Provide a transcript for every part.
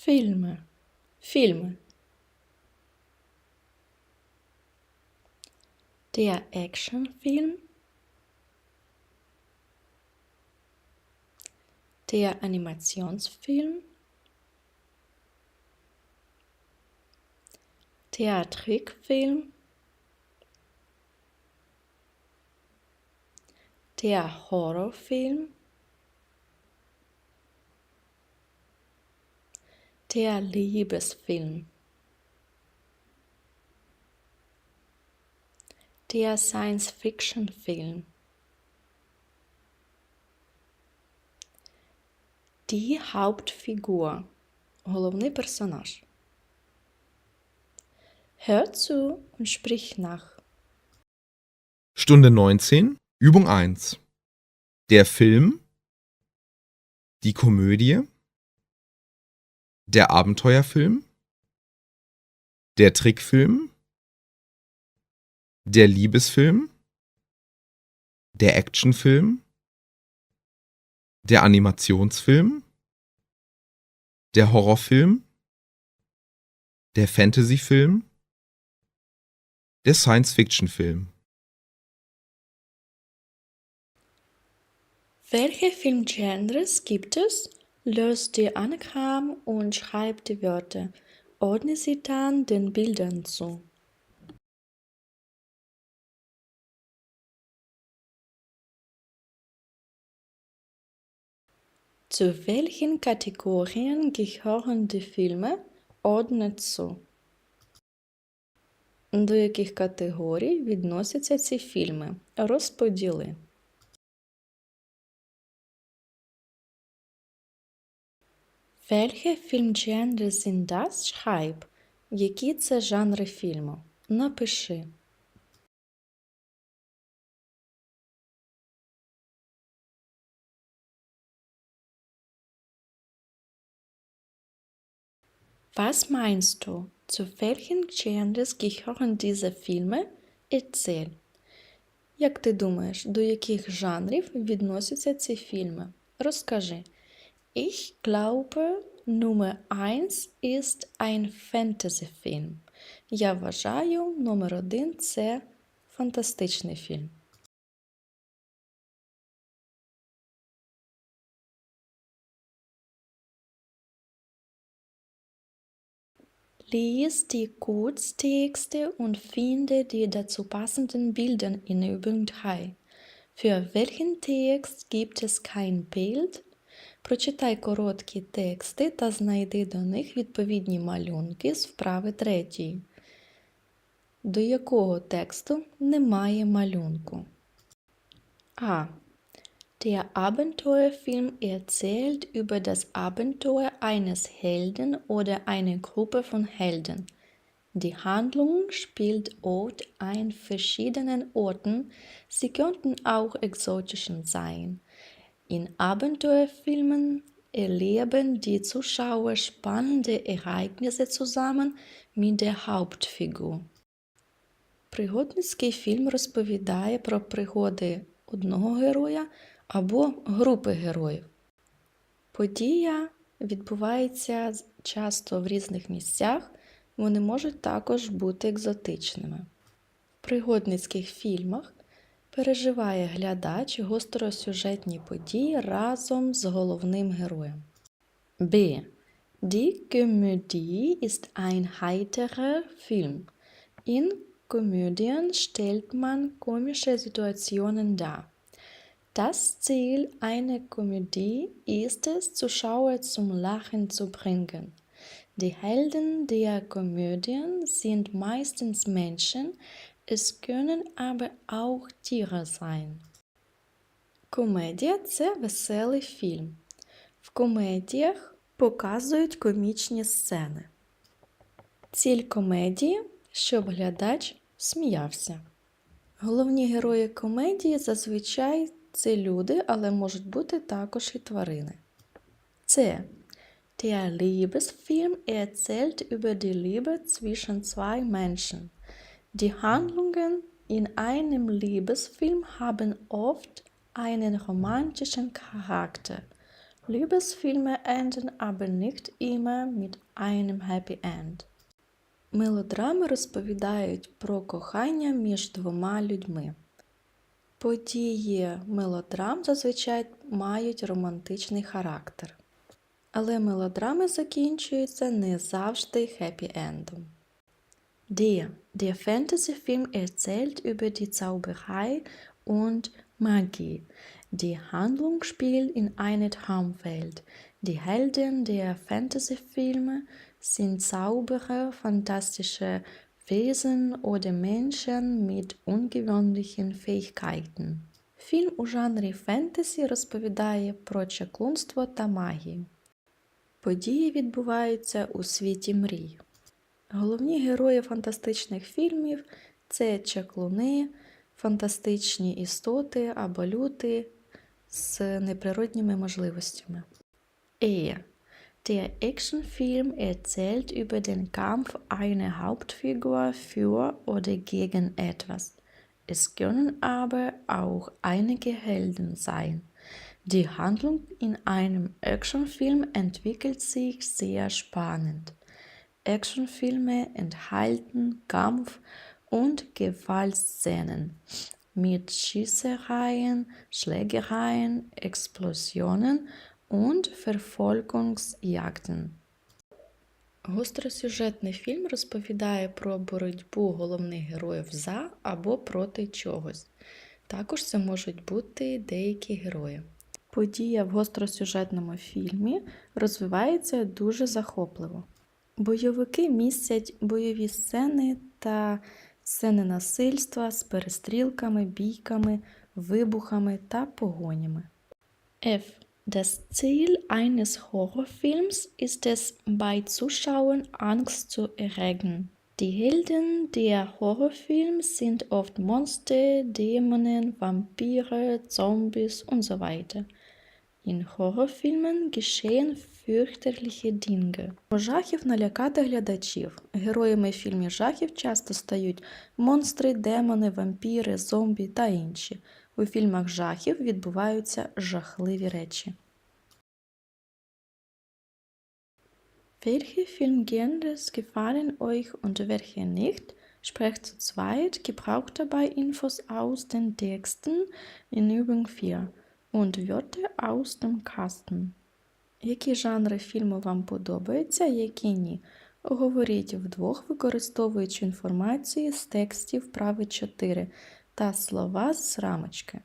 Filme. Filme. Der Actionfilm. Der Animationsfilm. Der Trickfilm. Der Horrorfilm. Der Liebesfilm. Der Science-Fiction-Film. Die Hauptfigur. Головний персонаж. Hör zu und sprich nach. Stunde 19, Übung 1. Der Film, die Komödie, der Abenteuerfilm, der Trickfilm, der Liebesfilm, der Actionfilm, der Animationsfilm, der Horrorfilm, der Fantasyfilm, der Science-Fiction-Film. Welche Filmgenres gibt es? Löst die Anagramm und schreib die Wörter. Ordne sie dann den Bildern zu. Zu welchen Kategorien gehören die Filme? Ordne zu. До яких категорій відносяться ці фільми? Розподіли. Welche Filmgenre sind das? Schreib. Які це жанри фільму? Напиши. Was meinst du? Zu welchen Genres gehören diese Filme? Erzähl. Як ти думаєш, до яких жанрів відносяться ці фільми? Розкажи. Ich glaube, Nummer 1 ist ein Fantasy-Film. Я вважаю, номер один це фантастичний фільм. Lies die Kurztexte und finde die dazu passenden Bilder in Übung 3. Für welchen Text gibt es kein Bild? Прочитай короткі тексти та знайди до них відповідні малюнки з вправи третьої. До якого тексту немає малюнку? А. Der Abenteuerfilm erzählt über das Abenteuer eines Helden oder einer Gruppe von Helden. Die Handlung spielt oft an verschiedenen Orten, sie könnten auch exotischen sein. In Abenteuerfilmen erleben die Zuschauer spannende Ereignisse zusammen mit der Hauptfigur. Пригодницький фільм розповідає про пригоди одного героя або групи героїв. Подія відбувається часто в різних місцях, вони можуть також бути екзотичними. В пригодницьких фільмах переживає глядач гостросюжетні події разом з головним героєм. B. Die Komödie ist ein heiterer Film. In Komödien stellt man komische Situationen dar. Das Ziel einer Komödie ist es, Zuschauer zum Lachen zu bringen. Die Helden der Komödien sind meistens Menschen, es können aber auch Tiere sein. Комедія це веселий фільм. В комедіях показують комічні сцени. Ціль комедії, щоб глядач сміявся. Головні герої комедії зазвичай це люди, але можуть бути також і тварини. Це Der Liebesfilm erzählt über die Liebe zwischen zwei Menschen. Die Handlungen in einem Liebesfilm haben oft einen romantischen Charakter. Liebesfilme enden aber nicht immer mit einem Happy End. Мелодрами розповідають про кохання між двома людьми. Події мелодрам зазвичай мають романтичний характер. Але мелодрами закінчуються не завжди хеппі-ендом. Der, der Fantasy-Film erzählt über die Zauberei und Magie. Die Handlung spielt in einer Traumwelt. Die Helden der Fantasy-Filme sind Zauberer, fantastische Wesen oder Menschen mit ungewöhnlichen Fähigkeiten. Фільм у жанрі фентезі розповідає про чаклунство та магію. Події відбуваються у світі мрій. Головні герої фантастичних фільмів це чаклуни, фантастичні істоти або люди з неприродніми можливостями. Er, der Actionfilm erzählt über den Kampf einer Hauptfigur für oder gegen etwas. Es können aber auch einige Helden sein. Die Handlung in einem Actionfilm entwickelt sich sehr spannend. Actionfilme enthalten Kampf- und Gewaltszenen mit Schießereien, Schlägereien, Explosionen und Verfolgungsjagden. Гостросюжетний фільм розповідає про боротьбу головних героїв за або проти чогось. Також це можуть бути деякі герої. Подія в гостросюжетному фільмі розвивається дуже захопливо. Бойовики містять бойові сцени та сцени насильства з перестрілками, бійками, вибухами та погонями. F. Das Ziel eines Horrorfilms ist es, bei Zuschauern Angst zu erregen. Die Helden der Horrorfilme sind oft Monster, Dämonen, Vampire, Zombies und so weiter. In Horrorfilmen geschehen fürchterliche Dinge. Жахів налякати глядачів. Героями фільмів жахів часто стають монстри, демони, вампіри, зомбі та інші. У фільмах жахів відбуваються жахливі речі. Welche Filmgenres gefallen euch und welche nicht? Sprecht zu zweit, gebraucht dabei Infos aus den Texten in Übung 4 und Wörter aus dem Kasten. Які жанри фільму вам подобаються, які ні? Говоріть вдвох, використовуючи інформацію з текстів вправи 4 та слова з рамочки.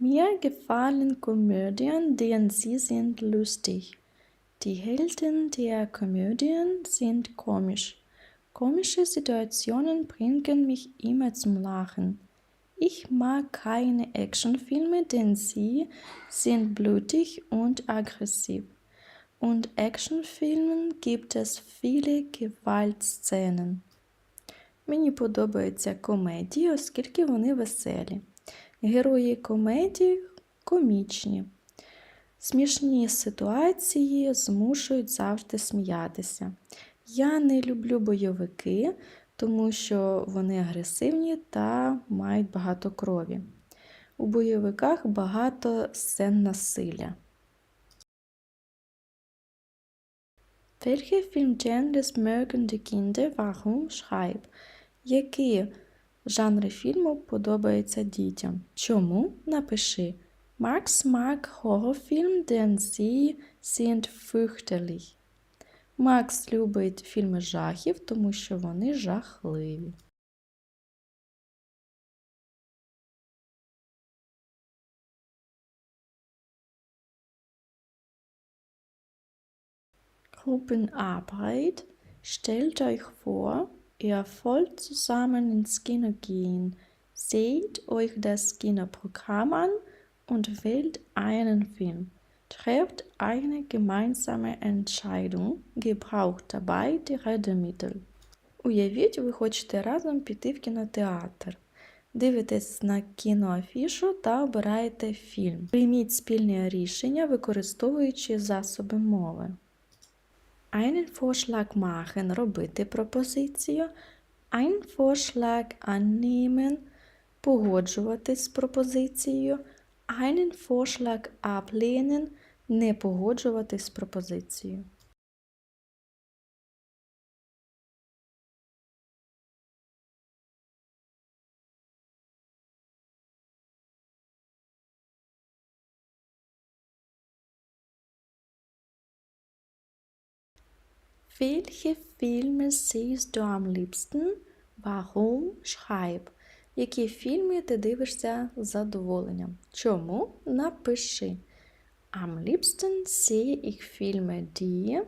Mir gefallen Komödien, denn sie sind lustig. Die Helden der Komödien sind komisch. Komische Situationen bringen mich immer zum Lachen. Ich mag keine Actionfilme, denn sie sind blutig und aggressiv. Und Actionfilmen gibt es viele Gewaltszenen. Мені подобаються комедії, оскільки вони веселі. Герої комедій комічні. Смішні ситуації змушують завжди сміятися. Я не люблю бойовики, тому що вони агресивні та мають багато крові. У бойовиках багато сцен насилля. Welche Filmgenres mögen die Kinder? Warum? Schreib. Які жанри фільму подобаються дітям? Чому? Напиши. Max mag Horrorfilm, denn sie sind fürchterlich. Макс любить фільми жахів, тому що вони жахливі. Gruppenarbeit. Stellt euch vor, ihr wollt zusammen ins Kino gehen. Seht euch das Kinoprogramm an und wählt einen Film. Trefft eine gemeinsame Entscheidung, gebraucht dabei die Redemittel. Уявіть, ви хочете разом піти в кінотеатр. Дивитесь на кіноафішу та обираєте фільм. Прийміть спільне рішення, використовуючи засоби мови. Einen Vorschlag machen – робити пропозицію. Einen Vorschlag annehmen – погоджуватись з пропозицією. Einen Vorschlag ablehnen Не погоджуватись з пропозицією. Welche Filme siehst du am liebsten? Warum? Schreib. Які фільми ти дивишся з задоволенням? Чому? Напиши. Am liebsten sehe ich Filme, die